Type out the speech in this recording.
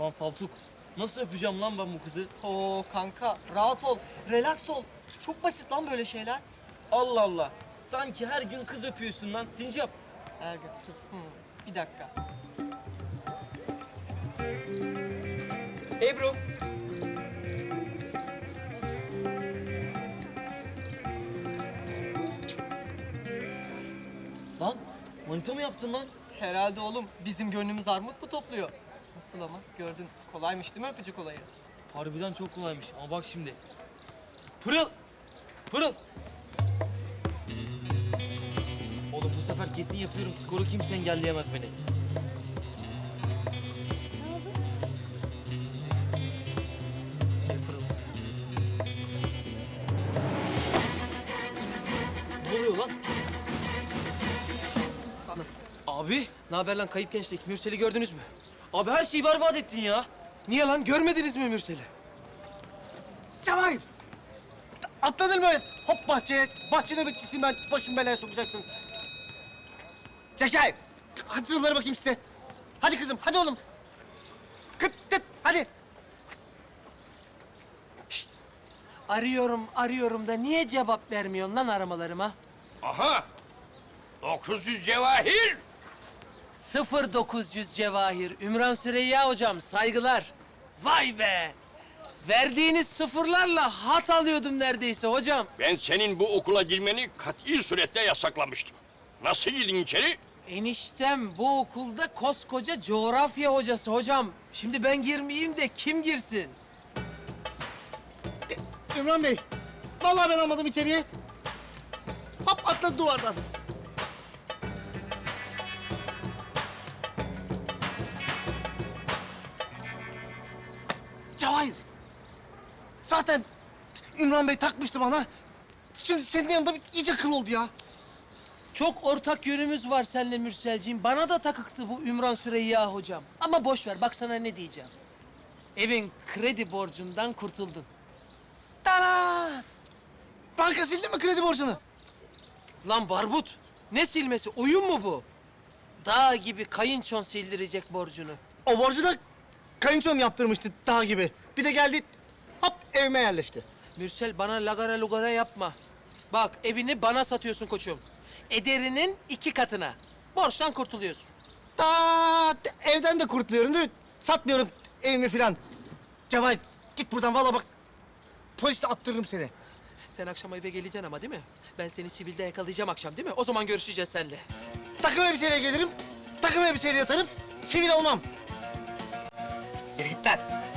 Lan Saltuk, nasıl öpeceğim lan ben bu kızı? Oo kanka rahat ol, relax ol. Çok basit lan böyle şeyler. Allah Allah. Sanki her gün kız öpüyorsun lan sincap. Ergün dur. Hmm, bir dakika. Ebru. Lan manita mı yaptın lan? Herhalde oğlum bizim gönlümüz armut mu topluyor? Nasıl ama gördün kolaymış değil mi öpücük olayı? Harbiden çok kolaymış ama bak şimdi. Pırıl! Pırıl! Oğlum bu sefer kesin yapıyorum. Skoru kimse engelleyemez beni. Şey Pırıl. Ne oluyor lan? Abi, ne haber lan kayıp gençlik? Mürsel'i gördünüz mü? Abi her şeyi berbat ettin ya. Niye lan? Görmediniz mi Mürsel'i? Cevahir! Atladın mı? Hop bahçeye. Bahçe nöbetçisiyim ben. Başım belaya sokacaksın. Zekai! Hadi sınıflara bakayım size. Hadi kızım, hadi oğlum. Kıt kıt, hadi. Arıyorum, arıyorum da niye cevap vermiyorsun lan aramalarıma? Aha! 900 cevahir! 0900 Cevahir, Ümran Süreyya hocam, saygılar. Vay be! Verdiğiniz sıfırlarla hat alıyordum neredeyse hocam. Ben senin bu okula girmeni kat'i surette yasaklamıştım. Nasıl girdin içeri? Eniştem bu okulda koskoca coğrafya hocası hocam. Şimdi ben girmeyeyim de kim girsin? Ümran Bey, vallahi ben almadım içeriye. Hop atladı duvardan. Cevahir. Zaten Ümran Bey takmıştı bana. Şimdi senin yanında bir iyice kıl oldu ya. Çok ortak yönümüz var seninle Mürselciğim. Bana da takıktı bu Ümran Süreyya hocam. Ama boş ver bak sana ne diyeceğim. Evin kredi borcundan kurtuldun. Tara! Banka sildi mi kredi borcunu? Lan Barbut ne silmesi oyun mu bu? Dağ gibi kayınçon sildirecek borcunu. O borcu da kayınçom yaptırmıştı dağ gibi. Bir de geldi hop evime yerleşti. Mürsel bana lagara lugara yapma. Bak evini bana satıyorsun koçum. Ederinin iki katına. Borçtan kurtuluyorsun. Aa, evden de kurtuluyorum değil mi? Satmıyorum evimi filan. Cevahir git buradan valla bak. Polisle attırırım seni. Sen akşam eve geleceksin ama değil mi? Ben seni sivilde yakalayacağım akşam değil mi? O zaman görüşeceğiz seninle. Takım elbiseyle gelirim. Takım elbiseyle yatarım. Sivil olmam. Yürü git lan.